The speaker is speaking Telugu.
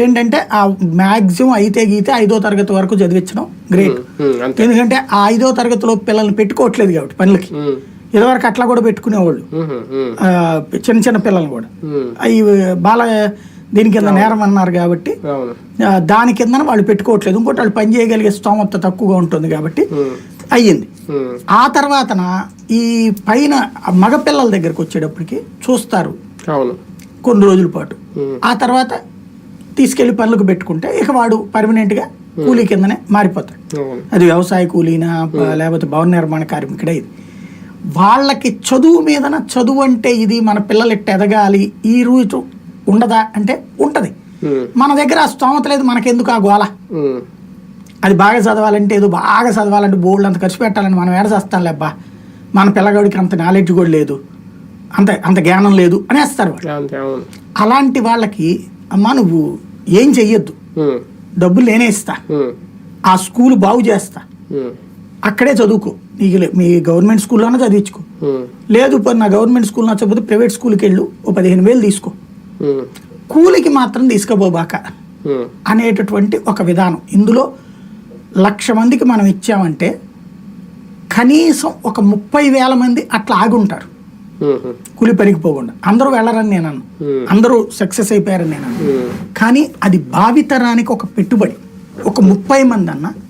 ఏంటంటే ఆ మ్యాక్సిమం అయితే గీతే ఐదో తరగతి వరకు చదివించడం గ్రేట్. ఎందుకంటే ఆ ఐదో తరగతిలో పిల్లల్ని పెట్టుకోవట్లేదు కాబట్టి పనులకి. ఇదివరకు అట్లా కూడా పెట్టుకునేవాళ్ళు. చిన్న చిన్న పిల్లలు కూడా. అవి బాల దీని కింద నేరం అన్నారు కాబట్టి దాని కింద వాళ్ళు పెట్టుకోవట్లేదు. ఇంకోటి వాళ్ళు పని చేయగలిగే స్తోమత తక్కువగా ఉంటుంది కాబట్టి అయ్యింది. ఆ తర్వాతన ఈ పైన మగపిల్లల దగ్గరికి వచ్చేటప్పటికి చూస్తారు. కొన్ని రోజుల పాటు. ఆ తర్వాత తీసుకెళ్ళి పనులకు పెట్టుకుంటే ఇక వాడు పర్మనెంట్గా కూలీ కిందనే మారిపోతాడు. అది వ్యవసాయ కూలీనా ప- లేకపోతే భవన నిర్మాణ కార్మికుడే ఇది. వాళ్ళకి చదువు మీదన చదువు అంటే ఇది మన పిల్లలు ఇట్ట ఎదగాలి ఈ రూటు ఉండదా అంటే ఉంటది. ఉమ్, మన దగ్గర ఆ స్తోమత లేదు మనకెందుకు ఆ గోల? ఉమ్, అది బాగా చదవాలంటే ఏదో బాగా చదవాలంటే బోల్డ్ అంత ఖర్చు పెట్టాలని మనం ఏడ చేస్తాం లేబ్బా మన పిల్లగాడికి అంత నాలెడ్జ్ కూడా లేదు. అంత అంత జ్ఞానం లేదు అనేస్తారు అలాంటి వాళ్ళకి అమ్మా నువ్వు ఏం చెయ్యొద్దు. డబ్బులు నేనే ఇస్తా. ఆ స్కూల్ బాగు చేస్తా. అక్కడే చదువుకో. నీకు మీ గవర్నమెంట్ స్కూల్లోనే చదివించుకో. లేదు నా గవర్నమెంట్ స్కూల్ నచ్చకపోతే ప్రైవేట్ స్కూల్కి వెళ్ళు. ఓ పదిహేను వేలు తీసుకో. కూలికి మాత్రం తీసుకుపోబాక ఉమ్, అనేటటువంటి ఒక విధానం. ఇందులో లక్ష మందికి మనం ఇచ్చామంటే కనీసం ఒక ముప్పై వేల మంది అట్లా ఆగుంటారు. కూలి పనికి పోకుండా. అందరూ వెళ్ళరని నేను అన్ను. అందరూ సక్సెస్ అయిపోయారని నేను అన్ను కానీ అది భావితరానికి ఒక పెట్టుబడి. ఒక ముప్పై మంది అన్న